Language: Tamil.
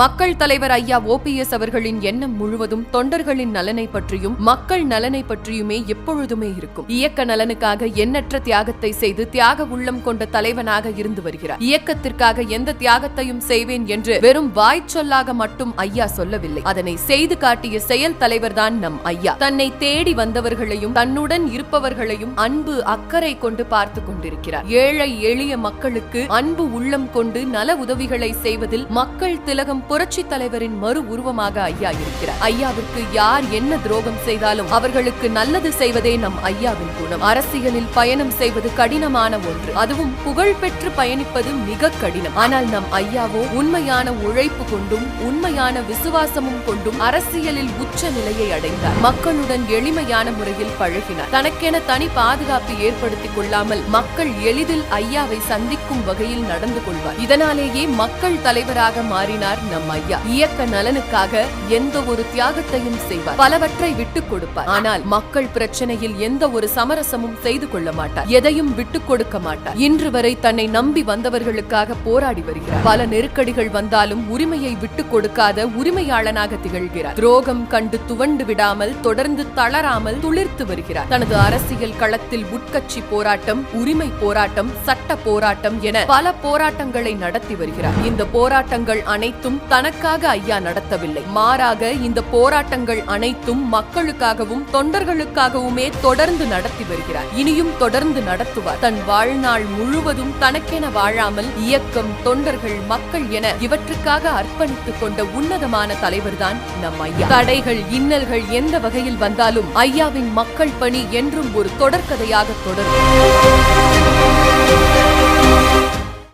மக்கள் தலைவர் ஐயா ஓபிஎஸ் அவர்களின் எண்ணம் முழுவதும் தொண்டர்களின் நலனை பற்றியும் மக்கள் நலனை பற்றியுமே எப்பொழுதுமே இருக்கும். இயக்க நலனுக்காக எண்ணற்ற தியாகத்தை செய்து தியாக உள்ளம் கொண்ட தலைவனாக இருந்து வருகிறார். இயக்கத்திற்காக எந்த தியாகத்தையும் செய்வேன் என்று வெறும் வாய்ச்சொல்லாக மட்டும் ஐயா சொல்லவில்லை. அதனை செய்து காட்டிய செயல் தலைவர்தான் நம் ஐயா. தன்னை தேடி வந்தவர்களையும் தன்னுடன் இருப்பவர்களையும் அன்பு அக்கறை கொண்டு பார்த்து கொண்டிருக்கிறார். ஏழை எளிய மக்களுக்கு அன்பு உள்ளம் கொண்டு நல உதவிகளை செய்வதில் மக்கள் திலகம் புரட்சி தலைவரின் மறு உருவமாக ஐயா இருக்கிறார். ஐயாவிற்கு யார் என்ன துரோகம் செய்தாலும் அவர்களுக்கு நல்லது செய்வதே நம் ஐயாவின் குணம். அரசியலில் பயணம் செய்வது கடினமான ஒன்று. அதுவும் புகழ்பெற்று பயணிப்பது மிக கடினம். ஆனால் நம் ஐயாவோ உண்மையான உழைப்பு கொண்டும் உண்மையான விசுவாசமும் கொண்டும் அரசியலில் உச்ச நிலையை அடைந்தார். மக்களுடன் எளிமையான முறையில் பழகினார். தனக்கென தனி பாதுகாப்பு ஏற்படுத்திக் கொள்ளாமல் மக்கள் எளிதில் ஐயாவை சந்திக்கும் வகையில் நடந்து கொள்வார். இதனாலேயே மக்கள் தலைவராக மாறினார் நம் ஐயா. இயக்க நலனுக்காக எந்த ஒரு தியாகத்தையும் செய்வார். பலவற்றை விட்டுக் கொடுப்பார். ஆனால் மக்கள் பிரச்சனையில் எந்த ஒரு சமரசமும் செய்து கொள்ள மாட்டார். எதையும் விட்டுக் கொடுக்க மாட்டார். இன்று வரை தன்னை நம்பி வந்தவர்களுக்காக போராடி வருகிறார். பல நெருக்கடிகள் வந்தாலும் உரிமையை விட்டுக் கொடுக்காத உரிமையாளனாக திகழ்கிறார். துரோகம் கண்டு துவண்டு விடாமல் தொடர்ந்து தளராமல் துளிர்த்து வருகிறார். தனது அரசியல் களத்தில் உட்கட்சி போராட்டம் உரிமை போராட்டம் சட்ட போராட்டம் என பல போராட்டங்களை நடத்தி வருகிறார். இந்த போராட்டங்கள் அனைத்தும் தனக்காக ஐயா நடத்தவில்லை. மாறாக இந்த போராட்டங்கள் அனைத்தும் மக்களுக்காகவும் தொண்டர்களுக்காகவுமே தொடர்ந்து நடத்தி வருகிறார். இனியும் தொடர்ந்து நடத்துவார். தன் வாழ்நாள் முழுவதும் தனக்கென வாழாமல் இயக்கம் தொண்டர்கள் மக்கள் என இவற்றுக்காக அர்ப்பணித்துக் கொண்ட உன்னதமான தலைவர்தான் நம் ஐயா. தடைகள் இன்னல்கள் எந்த வகையில் வந்தாலும் ஐயாவின் மக்கள் பணி என்றும் ஒரு தொடர்கதையாக தொடரும்.